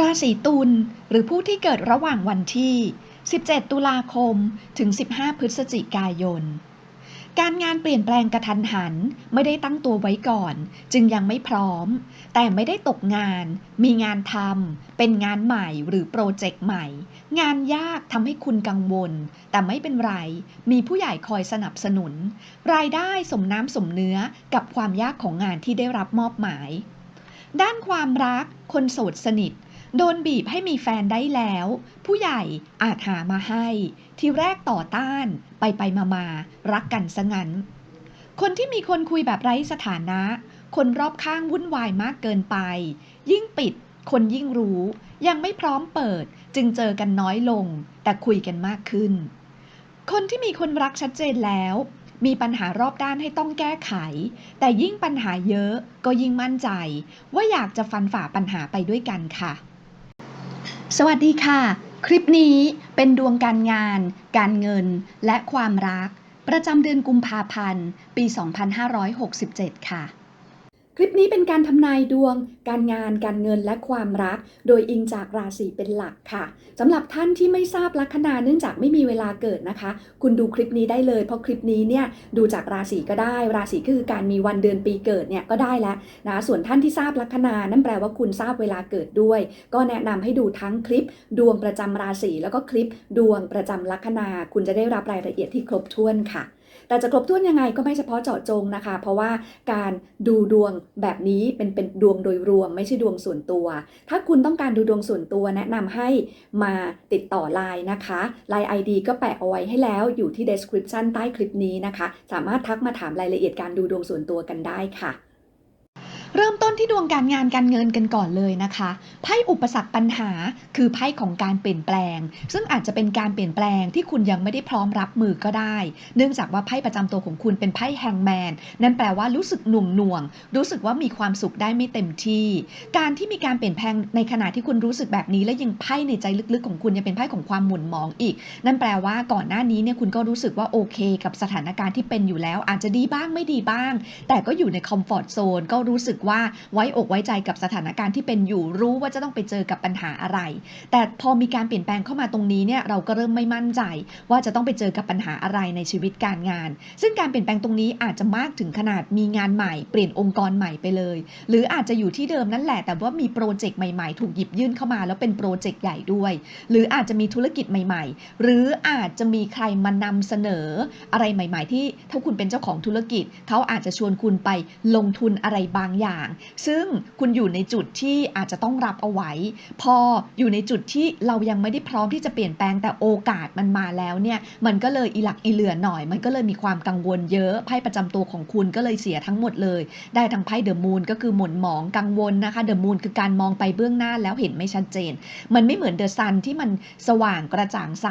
ราศีตุลหรือผู้ที่เกิดระหว่างวันที่ 17 ตุลาคม ถึง 15 พฤศจิกายน การงานเปลี่ยนแปลงกระทันหันไม่ได้ตั้งตัวไว้ก่อน จึงยังไม่พร้อม แต่ไม่ได้ตกงาน มีงานทำเป็นงานใหม่หรือโปรเจกต์ใหม่ งานยากทำให้คุณกังวล แต่ไม่เป็นไร มีผู้ใหญ่คอยสนับสนุน รายได้สมน้ำสมเนื้อกับความยากของงานที่ได้รับมอบหมายด้านความรัก คนโสดสนิท โดนบีบให้มีแฟนได้แล้ว ผู้ใหญ่อาจหามาให้ ทีแรกต่อต้านไปไปมามารักกันซะงั้น คนที่มีคนคุยแบบไร้สถานะ คนรอบข้างวุ่นวายมากเกินไป ยิ่งปิด คนยิ่งรู้ ยังไม่พร้อมเปิด จึงเจอกันน้อยลง แต่คุยกันมากขึ้น คนที่มีคนรักชัดเจนแล้ว มีปัญหารอบด้านให้ต้องแก้ไข แต่ยิ่งปัญหาเยอะก็ยิ่งมั่นใจ ว่าอยากจะฟันฝ่าปัญหาไปด้วยกันค่ะ สวัสดีค่ะ คลิปนี้เป็นดวงการงาน การเงิน และความรัก ประจำเดือนกุมภาพันธ์ ปี 2567 ค่ะ คลิปนี้เป็นการทำนายดวง การงาน การเงินและความรัก โดยอิงจากราศีเป็นหลักค่ะสำหรับท่านที่ไม่ทราบลัคนาเนื่องจากไม่มีเวลาเกิดนะคะ คุณดูคลิปนี้ได้เลย เพราะคลิปนี้เนี่ยดูจากราศีก็ได้ ราศีคือการมีวันเดือนปีเกิดเนี่ยก็ได้แล้วนะส่วนท่านที่ทราบลัคนานั่นแปลว่าคุณทราบเวลาเกิดด้วย ก็แนะนำให้ดูทั้งคลิป ดวงประจำราศีแล้วก็คลิป ดวงประจำลัคนา คุณจะได้รับรายละเอียดที่ครบถ้วนค่ะ แต่จะครบถ้วนยังไงก็ไม่เฉพาะเจาะจงนะคะ เพราะว่าการดูดวงแบบนี้เป็นเป็นดวงโดยรวม ไม่ใช่ดวงส่วนตัว ถ้าคุณต้องการดูดวงส่วนตัวแนะนำให้มาติดต่อไลน์นะคะไลน์ ID ก็แปะเอาไว้ให้แล้วอยู่ที่ description ใต้คลิปนี้นะคะ สามารถทักมาถามรายละเอียดการดูดวงส่วนตัวกันได้ค่ะ เริ่มต้นที่ดวงการงานการเงินกันก่อนเลยนะคะไพ่อุปสรรคปัญหาคือไพ่ของการเปลี่ยนแปลง ซึ่งอาจจะเป็นการเปลี่ยนแปลงที่คุณยังไม่ได้พร้อมรับมือก็ได้ เนื่องจากว่าไพ่ประจำตัวของคุณเป็นไพ่แฮงแมนนั่นแปลว่ารู้สึกหน่วงหน่วง รู้สึกว่ามีความสุขได้ไม่เต็มที่ การที่มีการเปลี่ยนแปลงในขณะที่คุณรู้สึกแบบนี้ และยังไพ่ในใจลึกๆของคุณยังเป็นไพ่ของความหมุนหมองอีก นั่นแปลว่าก่อนหน้านี้เนี่ยคุณก็รู้สึกว่าโอเค กับสถานการณ์ที่เป็นอยู่แล้ว อาจจะดีบ้างไม่ดีบ้าง แต่ก็อยู่ในคอมฟอร์ทโซนก็รู้สึกว่าไว้อกไว้ใจกับสถานการณ์ที่เป็นอยู่รู้ว่าจะต้องไปเจอกับปัญหาอะไร แต่พอมีการเปลี่ยนแปลงเข้ามาตรงนี้เนี่ยเราก็เริ่มไม่มั่นใจ ว่าจะต้องไปเจอกับปัญหาอะไรในชีวิตการงาน ซึ่งการเปลี่ยนแปลงตรงนี้อาจจะมากถึงขนาดมีงานใหม่เปลี่ยนองค์กรใหม่ไปเลย หรืออาจจะอยู่ที่เดิมนั่นแหละ แต่ว่ามีโปรเจกต์ใหม่ๆ ถูกหยิบยื่นเข้ามาแล้วเป็นโปรเจกต์ใหญ่ด้วย หรืออาจจะมีธุรกิจใหม่ ๆ หรืออาจจะมีใครมานำเสนออะไรใหม่ ๆ ที่ถ้าคุณเป็นเจ้าของธุรกิจ เขาอาจจะชวนคุณไปลงทุนอะไรบางอย่างซึ่งคุณอยู่ในจุดที่อาจจะต้องรับเอาไว้ พออยู่ในจุดที่เรายังไม่ได้พร้อมที่จะเปลี่ยนแปลงแต่โอกาสมันมาแล้วเนี่ยมันก็เลยอีหลักอีเหลือหน่อย มันก็เลยมีความกังวลเยอะไพ่ประจำตัวของคุณก็เลยเสียทั้งหมดเลย ได้ทั้งไพ่เดอะมูนก็คือหม่นหมองกังวลนะคะเดอะมูนคือการมองไปเบื้องหน้าแล้วเห็นไม่ชัดเจน มันไม่เหมือนเดอะซันที่มันสว่างกระจ่างใส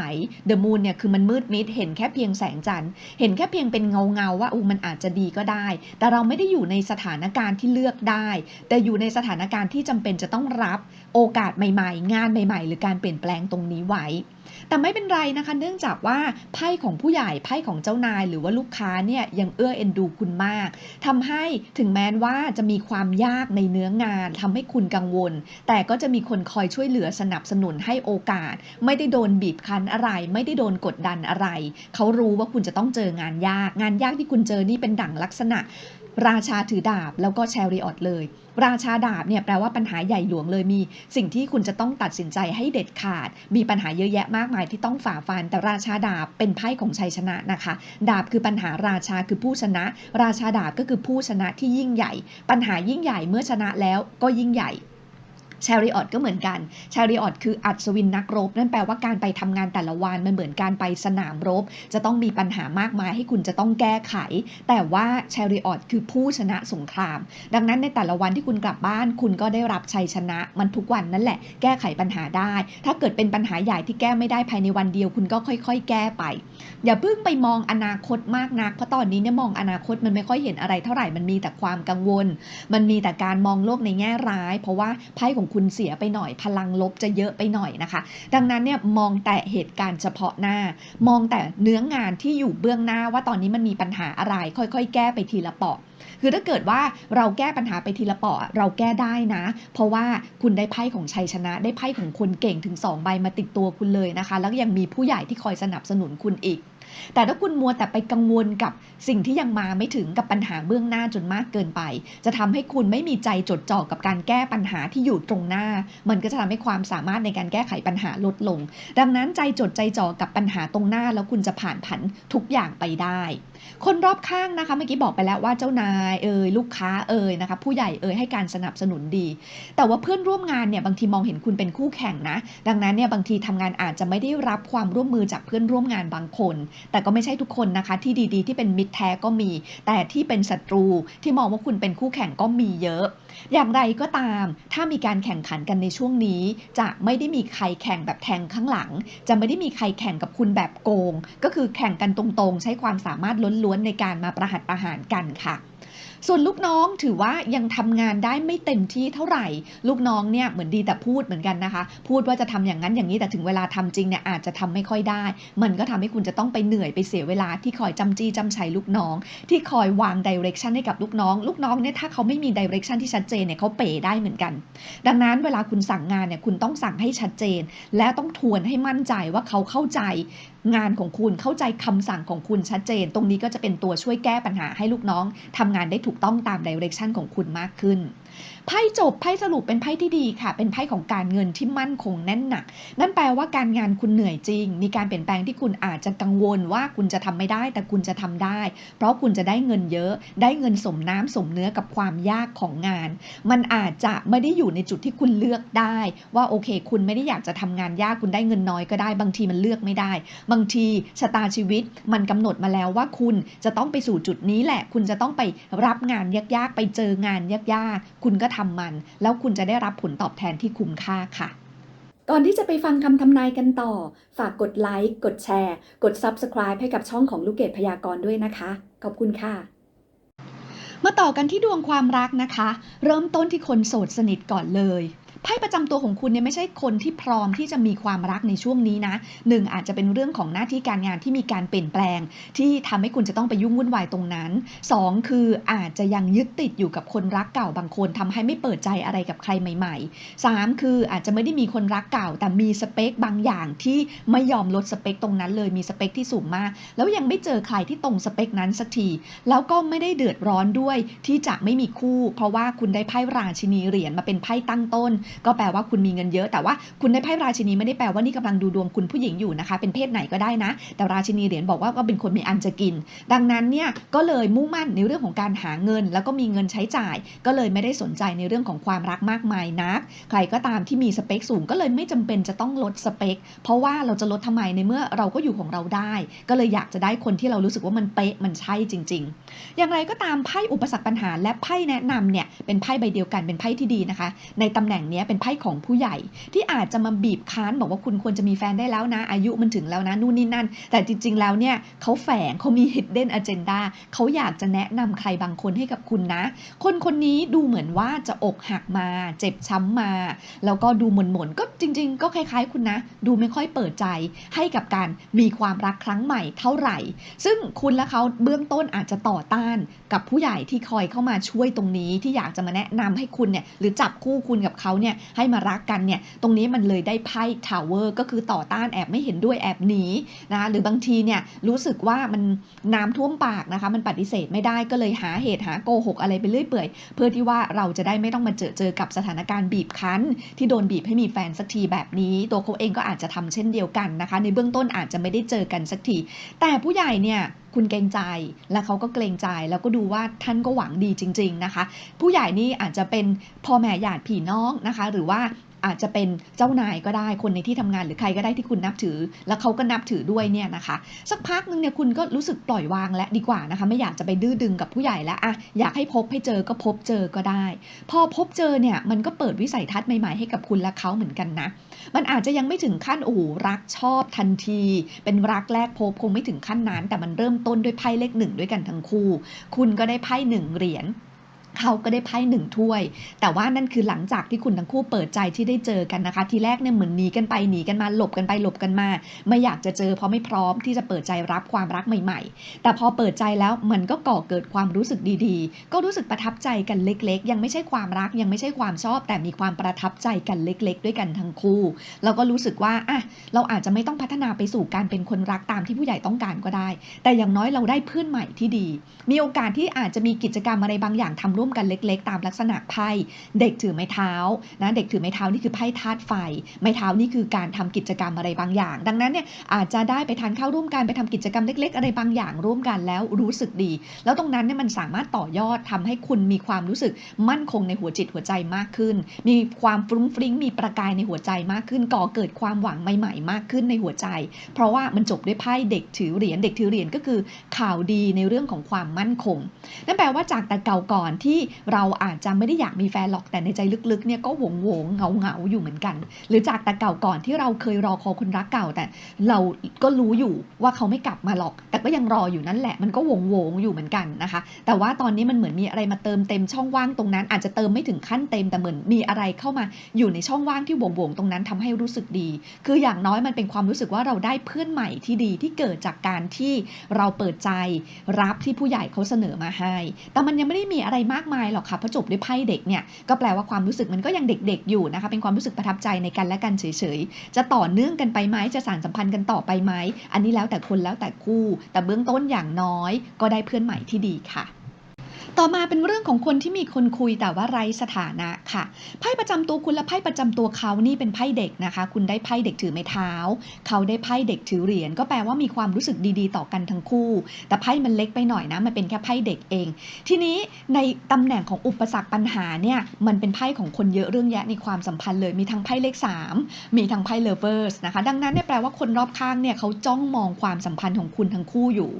เดอะมูนเนี่ยคือมันมืดมิดเห็นแค่เพียงแสงจันทร์เห็นแค่เพียงเป็นเงาเงาว่าอูมันอาจจะดีก็ได้ แต่เราไม่ได้อยู่ในสถานการณ์ที่เลืือกได้ แต่อยู่ในสถานการณ์ที่จำเป็นจะต้องรับโอกาสใหม่ๆ งานใหม่ ๆ หรือการเปลี่ยนแปลงตรงนี้ไว้ แต่ไม่เป็นไรนะคะ เนื่องจากว่าไพ่ของผู้ใหญ่ไพ่ของเจ้านาย หรือว่าลูกค้าเนี่ยยังเอื้อเอ็นดูคุณมากทำให้ถึงแม้ว่าจะมีความยากในเนื้องานทำให้คุณกังวล แต่ก็จะมีคนคอยช่วยเหลือสนับสนุนให้โอกาส ไม่ได้โดนบีบคั้นอะไร ไม่ได้โดนกดดันอะไร เขารู้ว่าคุณจะต้องเจองานยาก งานยากที่คุณเจอนี่เป็นดั่งลักษณะ ราชาถือดาบแล้วก็แชริออตเลย ราชาดาบเนี่ยแปลว่าปัญหาใหญ่หลวงเลยมี สิ่งที่คุณจะต้องตัดสินใจให้เด็ดขาด มีปัญหาเยอะแยะมากมายที่ต้องฝ่าฟัน แต่ราชาดาบเป็นไพ่ของชัยชนะนะคะ ดาบคือปัญหาราชาคือผู้ชนะ ราชาดาบก็คือผู้ชนะที่ยิ่งใหญ่ ปัญหายิ่งใหญ่เมื่อชนะแล้วก็ยิ่งใหญ่ ชาริออตก็เหมือนกันชาริออตคืออัศวินนักรบ นั่นแปลว่าการไปทำงานแต่ละวันมันเหมือนการไปสนามรบ จะต้องมีปัญหามากมายให้คุณจะต้องแก้ไข แต่ว่าชาริออตคือผู้ชนะสงคราม ดังนั้นในแต่ละวันที่คุณกลับบ้าน คุณก็ได้รับชัยชนะ มันทุกวันนั่นแหละ แก้ไขปัญหาได้ ถ้าเกิดเป็นปัญหาใหญ่ที่แก้ไม่ได้ภายในวันเดียว คุณก็ค่อย ๆ แก้ไป อย่าเพิ่งไปมองอนาคตมากนัก เพราะตอนนี้เนี่ยมองอนาคตมันไม่ค่อยเห็นอะไรเท่าไหร่ มันมีแต่ความกังวล มันมีแต่การมองโลกในแง่ร้าย เพราะว่าไพ่ของคุณเสียไปหน่อย พลังลบจะเยอะไปหน่อยนะคะ ดังนั้นเนี่ยมองแต่เหตุการณ์เฉพาะหน้า มองแต่เนื้องานที่อยู่เบื้องหน้าว่าตอนนี้มันมีปัญหาอะไร ค่อยๆ แก้ไปทีละเปาะคือถ้าเกิดว่าเราแก้ปัญหาไปทีละเปาะเราแก้ได้นะ เพราะว่าคุณได้ไพ่ของชัยชนะ ได้ไพ่ของคนเก่งถึง2ใบมาติดตัวคุณเลยนะคะ แล้วยังมีผู้ใหญ่ที่คอยสนับสนุนคุณอีก แต่ถ้าคุณมัวแต่ไปกังวลกับสิ่งที่ยังมาไม่ถึงกับปัญหาเบื้องหน้าจนมากเกินไป จะทำให้คุณไม่มีใจจดจ่อกับการแก้ปัญหาที่อยู่ตรงหน้า มันก็จะทำให้ความสามารถในการแก้ไขปัญหาลดลง ดังนั้นใจจดใจจ่อกับปัญหาตรงหน้า แล้วคุณจะผ่านผันทุกอย่างไปได้ คนรอบข้างนะคะเมื่อกี้บอกไปแล้วว่าเจ้านายเอ่ยลูกค้าเอ่ยนะคะผู้ใหญ่เอ่ยให้การสนับสนุนดี แต่ว่าเพื่อนร่วมงานเนี่ยบางทีมองเห็นคุณเป็นคู่แข่งนะ ดังนั้นเนี่ยบางทีทำงานอาจจะไม่ได้รับความร่วมมือจากเพื่อนร่วมงานบางคนแต่ก็ไม่ใช่ทุกคนนะคะ ที่ดีๆ ที่เป็นมิตรแท้ก็มี แต่ที่เป็นศัตรูที่มองว่าคุณเป็นคู่แข่งก็มีเยอะ อย่างไรก็ตาม ถ้ามีการแข่งขันกันในช่วงนี้ จะไม่ได้มีใครแข่งแบบแทงข้างหลัง จะไม่ได้มีใครแข่งกับคุณแบบโกง ก็คือแข่งกันตรงๆ ใช้ความสามารถล้นล้วนในการมาประหัตประหารกันค่ะ ส่วนลูกน้องถือว่ายังทำงานได้ไม่เต็มที่เท่าไหร่ ลูกน้องเนี่ยเหมือนดีแต่พูดเหมือนกันนะคะ พูดว่าจะทำอย่างนั้นอย่างนี้แต่ถึงเวลาทำจริงเนี่ยอาจจะทำไม่ค่อยได้ มันก็ทำให้คุณจะต้องไปเหนื่อยไปเสียเวลาที่คอยจำจี้จำชัยลูกน้อง ที่คอยวางดิเรกชันให้กับลูกน้อง ลูกน้องเนี่ยถ้าเขาไม่มีดิเรกชันที่ชัดเจนเนี่ยเขาเป๋ได้เหมือนกัน ดังนั้นเวลาคุณสั่งงานเนี่ยคุณต้องสั่งให้ชัดเจน และต้องทวนให้มั่นใจว่าเขาเข้าใจงานของคุณเข้าใจคำสั่งของคุณชัดเจน ตรงนี้ก็จะเป็นตัวช่วยแก้ปัญหาให้ลูกน้องทำงานได้ถูกต้องตามดิเรกชันของคุณมากขึ้น ไพ่จบไพ่สรุปเป็นไพ่ที่ดีค่ะ เป็นไพ่ของการเงินที่มั่นคงแน่นหนัก นั่นแปลว่าการงานคุณเหนื่อยจริง มีการเปลี่ยนแปลงที่คุณอาจจะกังวลว่าคุณจะทำไม่ได้ แต่คุณจะทำได้ เพราะคุณจะได้เงินเยอะ ได้เงินสมน้ำสมเนื้อกับความยากของงาน มันอาจจะไม่ได้อยู่ในจุดที่คุณเลือกได้ ว่าโอเค คุณไม่ได้อยากจะทำงานยากคุณได้เงินน้อยก็ได้ บางทีมันเลือกไม่ได้ บางทีชะตาชีวิตมันกำหนดมาแล้วว่าคุณจะต้องไปสู่จุดนี้แหละ คุณจะต้องไปรับงานยากๆ ไปเจองานยากๆคุณก็ทำมัน แล้วคุณจะได้รับผลตอบแทนที่คุ้มค่าค่ะ ก่อนที่จะไปฟังคำทำนายกันต่อ ฝากกดไลค์ กดแชร์ กด Subscribe ให้กับช่องของลูกเกดพยากรณ์ด้วยนะคะ ขอบคุณค่ะมาต่อกันที่ดวงความรักนะคะ เริ่มต้นที่คนโสดสนิทก่อนเลย ไพ่ประจำตัวของคุณเนี่ยไม่ใช่คนที่พร้อมที่จะมีความรักในช่วงนี้นะหนึ่งอาจจะเป็นเรื่องของหน้าที่การงานที่มีการเปลี่ยนแปลง ที่ทำให้คุณจะต้องไปยุ่งวุ่นวายตรงนั้นสองคืออาจจะยังยึดติดอยู่กับคนรักเก่าบางคนทำให้ไม่เปิดใจอะไรกับใครใหม่ๆสามคืออาจจะไม่ได้มีคนรักเก่า แต่มีสเปคบางอย่างที่ไม่ยอมลดสเปคตรงนั้นเลยมีสเปคที่สูงมาก แล้วยังไม่เจอใครที่ตรงสเปคนั้นสักทีแล้วก็ไม่ได้เดือดร้อนด้วยที่จะไม่มีคู่ เพราะว่าคุณได้ไพ่ราชินีเหรียญมาเป็นไพ่ตั้งต้นก็แปลว่าคุณมีเงินเยอะ แต่ว่าคุณได้ไพ่ราชินีไม่ได้แปลว่านี่กำลังดูดวงคุณผู้หญิงอยู่นะคะ เป็นเพศไหนก็ได้นะ แต่ราชินีเหรียญบอกว่าก็เป็นคนมีอันจะกิน ดังนั้นเนี่ยก็เลยมุ่งมั่นในเรื่องของการหาเงิน แล้วก็มีเงินใช้จ่าย ก็เลยไม่ได้สนใจในเรื่องของความรักมากมายนัก ใครก็ตามที่มีสเปคสูงก็เลยไม่จำเป็นจะต้องลดสเปค เพราะว่าเราจะลดทำไมในเมื่อเราก็อยู่ของเราได้ ก็เลยอยากจะได้คนที่เรารู้สึกว่ามันเป๊ะมันใช่จริง ๆ อย่างไรก็ตามไพ่อุปสรรคปัญหาและไพ่แนะนำเนี่ยเป็นไพ่ใบเดียวกันเป็นไพ่ที่ดีนะคะ ในตำแหน่งนี้เป็นไพ่ของผู้ใหญ่ ที่อาจจะมาบีบคั้นบอกว่าคุณควรจะมีแฟนได้แล้วนะ อายุมันถึงแล้วนะนู่นนี่นั่น แต่จริง ๆ แล้วเนี่ยเขาแฝงเขามี hidden agenda เขาอยากจะแนะนำใครบางคนให้กับคุณนะ คนคนนี้ดูเหมือนว่าจะอกหักมา เจ็บช้ำมา แล้วก็ดูหม่นๆก็จริง ๆ ก็คล้าย ๆ คุณนะ ดูไม่ค่อยเปิดใจให้กับการมีความรักครั้งใหม่เท่าไหร่ ซึ่งคุณและเขาเบื้องต้นอาจจะต่อต้านกับผู้ใหญ่ที่คอยเข้ามาช่วยตรงนี้ที่อยากจะมาแนะนำให้คุณเนี่ยหรือจับคู่คุณกับเขาเนี่ยให้มารักกันเนี่ยตรงนี้มันเลยได้ไพ่ทาวเวอร์ก็คือต่อต้านแอบไม่เห็นด้วยแอบหนีนะคะหรือบางทีเนี่ยรู้สึกว่ามันน้ำท่วมปากนะคะมันปฏิเสธไม่ได้ก็เลยหาเหตุหาโกหกอะไรไปเรื่อยเปื่อย เพื่อที่ว่าเราจะได้ไม่ต้องมาเจอเจอกับสถานการณ์บีบคั้น ที่โดนบีบให้มีแฟนสักทีแบบนี้ ตัวเขาเองก็อาจจะทำเช่นเดียวกันนะคะ ในเบื้องต้นอาจจะไม่ได้เจอกันสักที แต่ผู้ใหญ่เนี่ย คุณเกรงใจ และเขาก็เกรงใจ แล้วก็ดูว่าท่านก็หวังดีจริง ๆนะคะ ผู้ใหญ่นี่อาจจะเป็นพ่อแม่ญาติพี่น้องนะคะ หรือว่า อาจจะเป็นเจ้านายก็ได้คนในที่ทำงานหรือใครก็ได้ที่คุณนับถือ แล้วเขาก็นับถือด้วยเนี่ยนะคะ สักพักหนึงเนี่ยคุณก็รู้สึกปล่อยวางและดีกว่านะคะ ไม่อยากจะไปดื้อดึงกับผู้ใหญ่แล้วอะอยากให้พบให้เจอก็พบเจอก็ได้ พอพบเจอเนี่ยมันก็เปิดวิสัยทัศน์ใหม่ๆให้กับคุณและเขาเหมือนกันนะ มันอาจจะยังไม่ถึงขั้นโอ้โหรักชอบทันที เป็นรักแรกพบคงไม่ถึงขั้นนั้นแต่มันเริ่มต้นด้วยไพ่เลขหนึ่งด้วยกันทั้งคู่ คุณก็ได้ไพ่หนึ่งเหรียญ เขาก็ได้ไพ่หนึ่งถ้วย แต่ว่านั่นคือหลังจากที่คุณทั้งคู่เปิดใจที่ได้เจอกันนะคะ ทีแรกเนี่ยเหมือนหนีกันไปหนีกันมาหลบกันไปหลบกันมา ไม่อยากจะเจอเพราะไม่พร้อมที่จะเปิดใจรับความรักใหม่ ๆ แต่พอเปิดใจแล้วมันก็ก่อเกิดความรู้สึกดีๆ ก็รู้สึกประทับใจกันเล็ก ๆ ยังไม่ใช่ความรักยังไม่ใช่ความชอบ แต่มีความประทับใจกันเล็ก ๆ ด้วยกันทั้งคู่เราก็รู้สึกว่าอะเราอาจจะไม่ต้องพัฒนาไปสู่การเป็นคนรักตามที่ผู้ใหญ่ต้องการก็ได้ แต่อย่างน้อยเราได้เพื่อนใหม่ที่ดี มีโอกาสที่อาจจะมีกิจกรรมอะไรบางอย่างทำร่วมมกันเล็กๆ ตามลักษณะไพ่เด็กถือไม้เท้านะเด็กถือไม้เท้านี่คือไพ่ธาตุไฟ ไม้เท้านี่คือการทำกิจกรรมอะไรบางอย่าง ดังนั้นเนี่ยอาจจะได้ไปทานข้าวร่วมกันไปทำกิจกรรมเล็ก ๆ อะไรบางอย่างร่วมกันแล้วรู้สึกดี แล้วตรงนั้นเนี่ยมันสามารถต่อยอดทำให้คุณมีความรู้สึกมั่นคงในหัวจิตหัวใจมากขึ้น มีความฟรุ้งฟริ้งมีประกายในหัวใจมากขึ้น ก่อเกิดความหวังใหม่ ๆ มากขึ้นในหัวใจ เพราะว่ามันจบด้วยไพ่เด็กถือเหรียญเด็กถือเหรียญก็คือข่าวดีในเรื่องของความมั่นคงนั่นแปลว่าจากแต่เก่าก่อนที่เราอาจจะไม่ได้อยากมีแฟนหรอกแต่ในใจลึกๆเนี่ยก็หวงหวงเหงาเหงาๆอยู่เหมือนกัน หรือจากแต่เก่าก่อนที่เราเคยรอคอคนรักเก่า แต่เราก็รู้อยู่ว่าเขาไม่กลับมาหรอก แต่ก็ยังรออยู่นั่นแหละ มันก็หวงหวงๆอยู่เหมือนกันนะคะ แต่ว่าตอนนี้มันเหมือนมีอะไรมาเติมเต็มช่องว่างตรงนั้น อาจจะเติมไม่ถึงขั้นเต็มแต่เหมือนมีอะไรเข้ามาอยู่ในช่องว่างที่หวงหวงๆตรงนั้นทำให้รู้สึกดี คืออย่างน้อยมันเป็นความรู้สึกว่าเราได้เพื่อนใหม่ที่ดีที่เกิดจากการที่เราเปิดใจรับที่ผู้ใหญ่เขาเสนอมาให้ แต่มันยังไม่ได้มีอะไรมากมายหรอกค่ะเพราะจบด้วยไพ่เด็กเนี่ยก็แปลว่าความรู้สึกมันก็ยังเด็กๆอยู่นะคะเป็นความรู้สึกประทับใจในกันและกันเฉยๆ จะต่อเนื่องกันไปไหมจะสานสัมพันธ์กันต่อไปไหมอันนี้แล้วแต่คนแล้วแต่คู่ แต่เบื้องต้นอย่างน้อย ก็ได้เพื่อนใหม่ที่ดีค่ะ ต่อมาเป็นเรื่องของคนที่มีคนคุยแต่ว่าไร้สถานะค่ะ ไพ่ประจำตัวคุณและไพ่ประจำตัวเขานี่เป็นไพ่เด็กนะคะ คุณได้ไพ่เด็กถือไม้เท้า เขาได้ไพ่เด็กถือเหรียญก็แปลว่ามีความรู้สึกดีๆ ต่อกันทั้งคู่ แต่ไพ่มันเล็กไปหน่อยนะ มันเป็นแค่ไพ่เด็กเอง ทีนี้ในตำแหน่งของอุปสรรคปัญหาเนี่ย มันเป็นไพ่ของคนเยอะเรื่องแยะในความสัมพันธ์เลย มีทั้งไพ่เลข 3 มีทั้งไพ่เลเวอร์สนะคะ ดังนั้นเนี่ยแปลว่าคนรอบข้างเนี่ยเขาจ้องมองความสัมพันธ์ของคุณทั้งคู่อยู่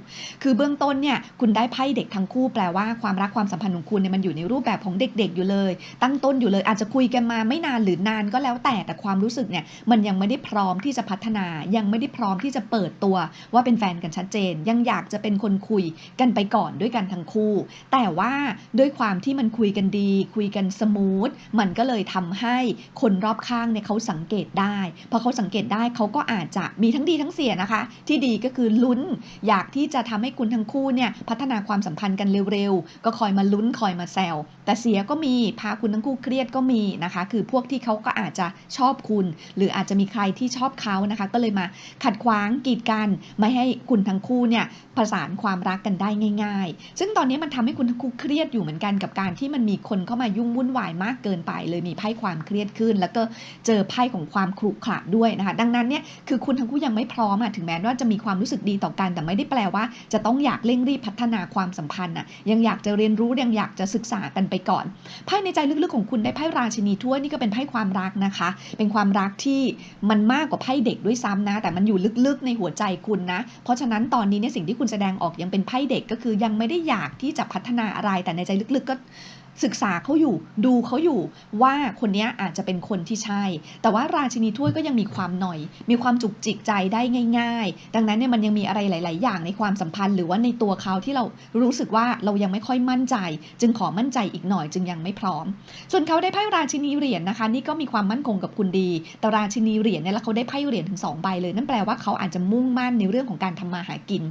คือเบื้องต้นเนี่ยคุณได้ไพ่เด็กทั้งคู่แปลว่าความรักความสัมพันธ์ของคุณเนี่ยมันอยู่ในรูปแบบของเด็กๆอยู่เลย ตั้งต้นอยู่เลยอาจจะคุยกันมาไม่นานหรือนานก็แล้วแต่แต่ความรู้สึกเนี่ยมันยังไม่ได้พร้อมที่จะพัฒนา ยังไม่ได้พร้อมที่จะเปิดตัวว่าเป็นแฟนกันชัดเจน ยังอยากจะเป็นคนคุยกันไปก่อนด้วยกันทั้งคู่ แต่ว่าด้วยความที่มันคุยกันดี คุยกันสมูทมันก็เลยทำให้คนรอบข้างเนี่ยเขาสังเกตได้พอเขาสังเกตได้เขาก็อาจจะมีทั้งดีทั้งเสียนะคะ ที่ดีก็คือลุ้น อยากที่จะทำให้คุณทั้งคู่เนี่ยพัฒนาความสัมพันธ์กันเร็วๆก็คอยมาลุ้นคอยมาแซวแต่เสียก็มีพาคุณทั้งคู่เครียดก็มีนะคะ คือพวกที่เขาก็อาจจะชอบคุณ หรืออาจจะมีใครที่ชอบเขานะคะ ก็เลยมาขัดขวางกีดกันไม่ให้คุณทั้งคู่เนี่ยประสานความรักกันได้ง่าย ๆ ซึ่งตอนนี้มันทำให้คุณทั้งคู่เครียดอยู่เหมือนกันกับการที่มันมีคนเข้ามายุ่งวุ่นวายมากเกินไป เลยมีไพ่ความเครียดขึ้น แล้วก็เจอไพ่ของความขรุขระด้วยนะคะ ดังนั้นเนี่ยคือคุณทั้งคู่ยังไม่พร้อมอะถึงแม้ว่าจะมีความรู้สึกดีต่อกัน แต่ไม่ได้แปลว่า จะต้องอยากเร่งรีบพัฒนาความสัมพันธ์อะยังอยากจะเรียนรู้ยังอยากจะศึกษากันไปก่อนไพ่ในใจลึกๆของคุณได้ไพ่ราชินีถ้วยนี่ก็เป็นไพ่ความรักนะคะ เป็นความรักที่มันมากกว่าไพ่เด็กด้วยซ้ำนะ แต่มันอยู่ลึกๆในหัวใจคุณนะ เพราะฉะนั้นตอนนี้เนี่ยสิ่งที่คุณแสดงออกยังเป็นไพ่เด็กก็คือยังไม่ได้อยากที่จะพัฒนาอะไรแต่ในใจลึกๆก็ ศึกษาเขาอยู่ดูเขาอยู่ว่าคนนี้อาจจะเป็นคนที่ใช่ แต่ว่าราชินีถ้วยก็ยังมีความหน่อย มีความจุกจิกใจได้ง่าย ๆ ดังนั้นเนี่ยมันยังมีอะไรหลาย ๆ อย่างในความสัมพันธ์ หรือว่าในตัวเขาที่เรารู้สึกว่าเรายังไม่ค่อยมั่นใจ จึงขอมั่นใจอีกหน่อยจึงยังไม่พร้อม ส่วนเขาได้ไพ่ราชินีเหรียญนะคะ นี่ก็มีความมั่นคงกับคุณดี แต่ราชินีเหรียญเนี่ยแล้วเขาได้ไพ่เหรียญถึงสองใบเลยนั่นแปลว่าเขาอาจจะมุ่งมั่นในเรื่องของการทำมาหากิน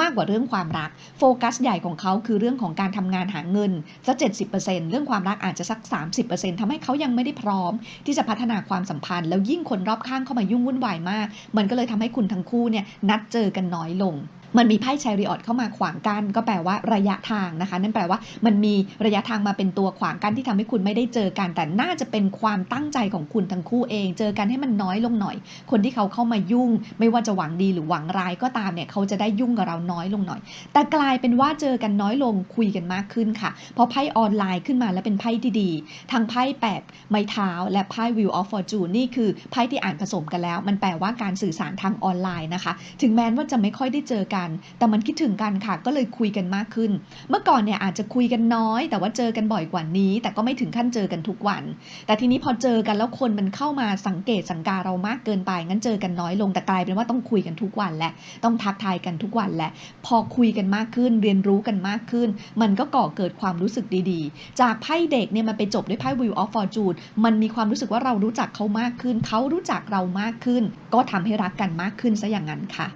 มากกว่าเรื่องความรัก โฟกัสใหญ่ของเขาคือเรื่องของการทำงานหาเงินสักเจ็ดสิบเปอร์เซ็เรื่องความรักอาจจะสัก 30%ทำให้เขายังไม่ได้พร้อม ที่จะพัฒนาความสัมพันธ์ แล้วยิ่งคนรอบข้างเข้ามายุ่งวุ่นวายมาก มันก็เลยทำให้คุณทั้งคู่เนี่ยนัดเจอกันน้อยลง มันมีไพ่แชริออตเข้ามาขวางกั้นก็แปลว่าระยะทางนะคะ นั่นแปลว่ามันมีระยะทางมาเป็นตัวขวางกั้นที่ทำให้คุณไม่ได้เจอกัน แต่น่าจะเป็นความตั้งใจของคุณทั้งคู่เอง เจอกันให้มันน้อยลงหน่อย คนที่เขาเข้ามายุ่ง ไม่ว่าจะหวังดีหรือหวังร้ายก็ตามเนี่ยเขาจะได้ยุ่งกับเราน้อยลงหน่อย แต่กลายเป็นว่าเจอกันน้อยลงคุยกันมากขึ้นค่ะ เพราะไพ่ออนไลน์ขึ้นมาแล้วเป็นไพ่ที่ดีทางไพ่แปดไม้เท้า และไพ่ Wheel of Fortune นี่คือไพ่ที่อ่านผสมกันแล้ว มันแปลว่าการสื่อสารทางออนไลน์นะคะ ถึงแม้ว่าจะไม่ค่อยได้เจอกันกัน แต่มันคิดถึงกันค่ะ ก็เลยคุยกันมากขึ้น เมื่อก่อนเนี่ยอาจจะคุยกันน้อย แต่ว่าเจอกันบ่อยกว่านี้ แต่ก็ไม่ถึงขั้นเจอกันทุกวัน แต่ทีนี้พอเจอกันแล้วคนมันเข้ามาสังเกตสังการเรามากเกินไป งั้นเจอกันน้อยลง แต่กลายเป็นว่าต้องคุยกันทุกวันแหละ ต้องทักทายกันทุกวันแหละ พอคุยกันมากขึ้น เรียนรู้กันมากขึ้น มันก็ก่อเกิดความรู้สึกดีๆ จากไพ่เด็กเนี่ยมันไปจบด้วยไพ่ Wheel of Fortune มันมีความรู้สึกว่าเรารู้จักเขามากขึ้น เขารู้จักเรามากขึ้น ก็ทำให้รักกันมากขึ้นซะอย่างนั้นค่ะ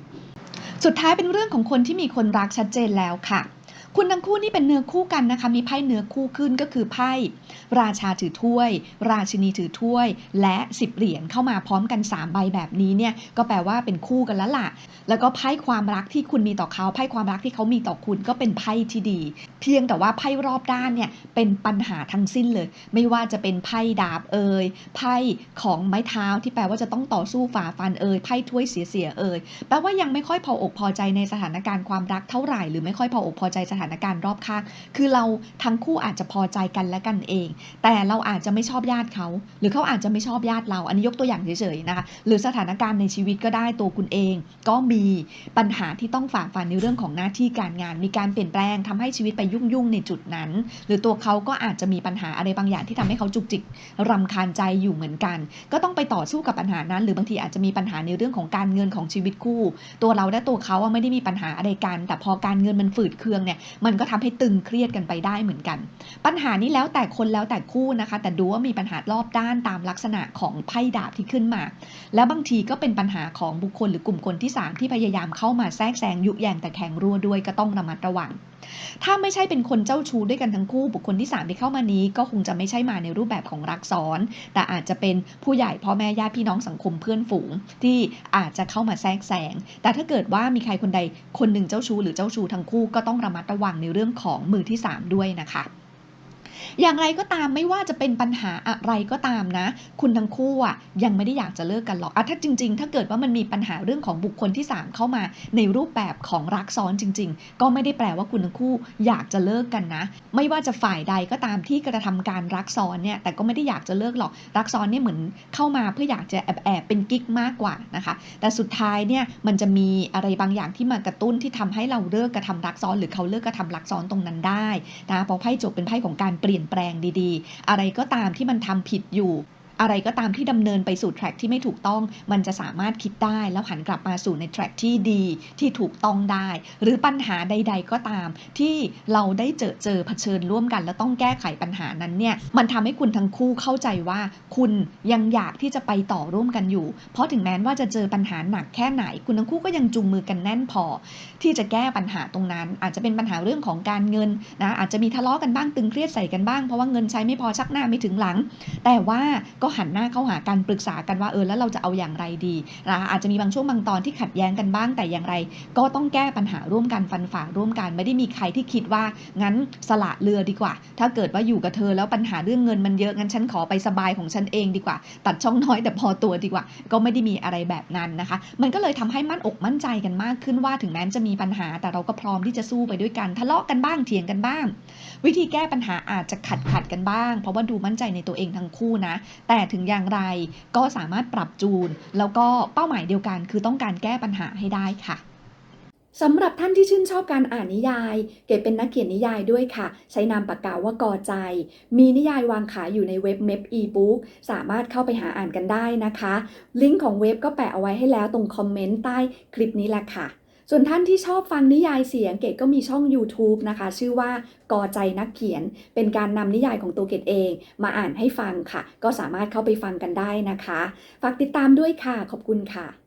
สุดท้ายเป็นเรื่องของคนที่มีคนรักชัดเจนแล้วค่ะ คุณทั้งคู่นี่เป็นเนื้อคู่กันนะคะ มีไพ่เนื้อคู่ขึ้นก็คือไพ่ราชาถือถ้วย ราชินีถือถ้วย และสิบเหรียญเข้ามาพร้อมกัน 3 ใบแบบนี้เนี่ยก็แปลว่าเป็นคู่กันแล้วล่ะ แล้วก็ไพ่ความรักที่คุณมีต่อเขาไพ่ความรักที่เขามีต่อคุณก็เป็นไพ่ที่ดี เพียงแต่ว่าไพ่รอบด้านเนี่ยเป็นปัญหาทั้งสิ้นเลย ไม่ว่าจะเป็นไพ่ดาบเอ่ยไพ่ของไม้เท้าที่แปลว่าจะต้องต่อสู้ฝ่าฟันเอ่ยไพ่ถ้วยเสียๆเอ่ยแปลว่ายังไม่ค่อยพออกพอใจในสถานการณ์ความรักเท่าไหร่หรือไม่ค่อยพออกพอใจสถานการณ์รอบข้าง คือเราทั้งคู่อาจจะพอใจกันและกันเอง แต่เราอาจจะไม่ชอบญาติเขา หรือเขาอาจจะไม่ชอบญาติเรา อันนี้ยกตัวอย่างเฉยๆนะคะ หรือสถานการณ์ในชีวิตก็ได้ตัวคุณเอง ก็มีปัญหาที่ต้องฝ่าฟันในเรื่องของหน้าที่การงาน มีการเปลี่ยนแปลงทำให้ชีวิตไปยุ่งๆในจุดนั้น หรือตัวเขาก็อาจจะมีปัญหาอะไรบางอย่างที่ทำให้เขาจุกจิกรำคาญใจอยู่เหมือนกัน ก็ต้องไปต่อสู้กับปัญหานั้น หรือบางทีอาจจะมีปัญหาในเรื่องของการเงินของชีวิตคู่ ตัวเราและตัวเขาไม่ได้มีปัญหาอะไรกัน แต่พอการเงินมันฝืดเคืองเนี่ยมันก็ทำให้ตึงเครียดกันไปได้เหมือนกัน ปัญหานี้แล้วแต่คนแล้วแต่คู่นะคะ แต่ดูว่ามีปัญหารอบด้านตามลักษณะของไพ่ดาบที่ขึ้นมา แล้วบางทีก็เป็นปัญหาของบุคคลหรือกลุ่มคนที่ 3 ที่พยายามเข้ามาแทรกแซงยุแยงแต่แข็งรั่วด้วยก็ต้องระมัดระวัง ถ้าไม่ใช่เป็นคนเจ้าชู้ด้วยกันทั้งคู่ บุคคลที่ 3 ที่เข้ามานี้ ก็คงจะไม่ใช่มาในรูปแบบของรักซ้อน แต่อาจจะเป็นผู้ใหญ่พ่อแม่ญาติพี่น้องสังคมเพื่อนฝูง ที่อาจจะเข้ามาแทรกแซงแต่ถ้าเกิดว่ามีใครคนใดคนหนึ่งเจ้าชู้หรือเจ้าชู้ทั้งคู่ก็ต้องระมัดระวังในเรื่องของมือที่ 3 ด้วยนะคะ อย่างไรก็ตามไม่ว่าจะเป็นปัญหาอะไรก็ตามนะ คุณทั้งคู่อะยังไม่ได้อยากจะเลิกกันหรอกอะถ้าจริง ๆ ถ้าเกิดว่ามันมีปัญหาเรื่องของบุคคลที่ 3 เข้ามาในรูปแบบของรักซ้อนจริง ๆ ก็ไม่ได้แปลว่าคุณทั้งคู่อยากจะเลิกกันนะ ไม่ว่าจะฝ่ายใดก็ตามที่กระทำการรักซ้อนเนี่ยแต่ก็ไม่ได้อยากจะเลิกหรอกรักซ้อนเนี่ยเหมือนเข้ามาเพื่ออยากจะแอบแอบเป็นกิ๊กมากกว่านะคะ แต่สุดท้ายเนี่ยมันจะมีอะไรบางอย่างที่มากระตุ้นที่ทำให้เราเลิกกระทำรักซ้อน หรือเขาเลิกกระทำรักซ้อนตรงนั้นได้นะเพอไพ่จบเป็นไพ่ของการเเปลี่ยนแปลงดีๆ อะไรก็ตามที่มันทำผิดอยู่ อะไรก็ตามที่ดำเนินไปสู่แทร็กที่ไม่ถูกต้อง มันจะสามารถคิดได้ แล้วหันกลับมาสู่ในแทร็กที่ดีที่ถูกต้องได้ หรือปัญหาใด ๆ ก็ตาม ที่เราได้เจอเจอเผชิญร่วมกัน แล้วต้องแก้ไขปัญหานั้นเนี่ยมันทำให้คุณทั้งคู่เข้าใจว่า คุณยังอยากที่จะไปต่อร่วมกันอยู่ เพราะถึงแม้ว่าจะเจอปัญหาหนักแค่ไหน คุณทั้งคู่ก็ยังจูงมือกันแน่นพอ ที่จะแก้ปัญหาตรงนั้น อาจจะเป็นปัญหาเรื่องของการเงินนะอาจจะมีทะเลาะกันบ้างตึงเครียดใส่กันบ้างเพราะว่าเงินใช้ไม่พอชักหน้าไม่ถึงหลัง แต่ว่าก็็หันหน้าเข้าหากันปรึกษากันว่าเออแล้วเราจะเอาอย่างไรดีนะคะอาจจะมีบางช่วงบางตอนที่ขัดแย้งกันบ้างแต่อย่างไร ก็ต้องแก้ปัญหาร่วมกันฟันฝ่าร่วมกัน ไม่ได้มีใครที่คิดว่างั้นสละเรือดีกว่า ถ้าเกิดว่าอยู่กับเธอแล้วปัญหาเรื่องเงินมันเยอะงั้นฉันขอไปสบายของฉันเองดีกว่า ตัดช่องน้อยแต่พอตัวดีกว่า ก็ไม่ได้มีอะไรแบบนั้นนะคะ มันก็เลยทำให้มั่นอกมั่นใจกันมากขึ้นว่าถึงแม้จะมีปัญหาแต่เราก็พร้อมที่จะสู้ไปด้วยกันทะเลาะกันบ้างเถียงกันบ้าง วิธีแก้ปัญหาอาจจะขัดขัดกันบ้าง เพราะว่าดูมั่นใจในตัวเองทั้งคู่นะ แต่แต่ถึงอย่างไรก็สามารถปรับจูน แล้วก็เป้าหมายเดียวกัน คือต้องการแก้ปัญหาให้ได้ค่ะสำหรับท่านที่ชื่นชอบการอ่านนิยาย เก๋เป็นนักเขียนนิยายด้วยค่ะ ใช้นามปากกาว่ากอใจ มีนิยายวางขายอยู่ในเว็บเม p อีบุ๊กสามารถเข้าไปหาอ่านกันได้นะคะ ลิงก์ของเว็บก็แปะเอาไว้ให้แล้วตรงคอมเมนต์ใต้คลิปนี้แหละค่ะ ส่วนท่านที่ชอบฟังนิยายเสียงเกดก็มีช่อง YouTube นะคะ ชื่อว่ากอใจนักเขียน เป็นการนำนิยายของตัวเกดเอง มาอ่านให้ฟังค่ะ ก็สามารถเข้าไปฟังกันได้นะคะ ฝากติดตามด้วยค่ะ ขอบคุณค่ะ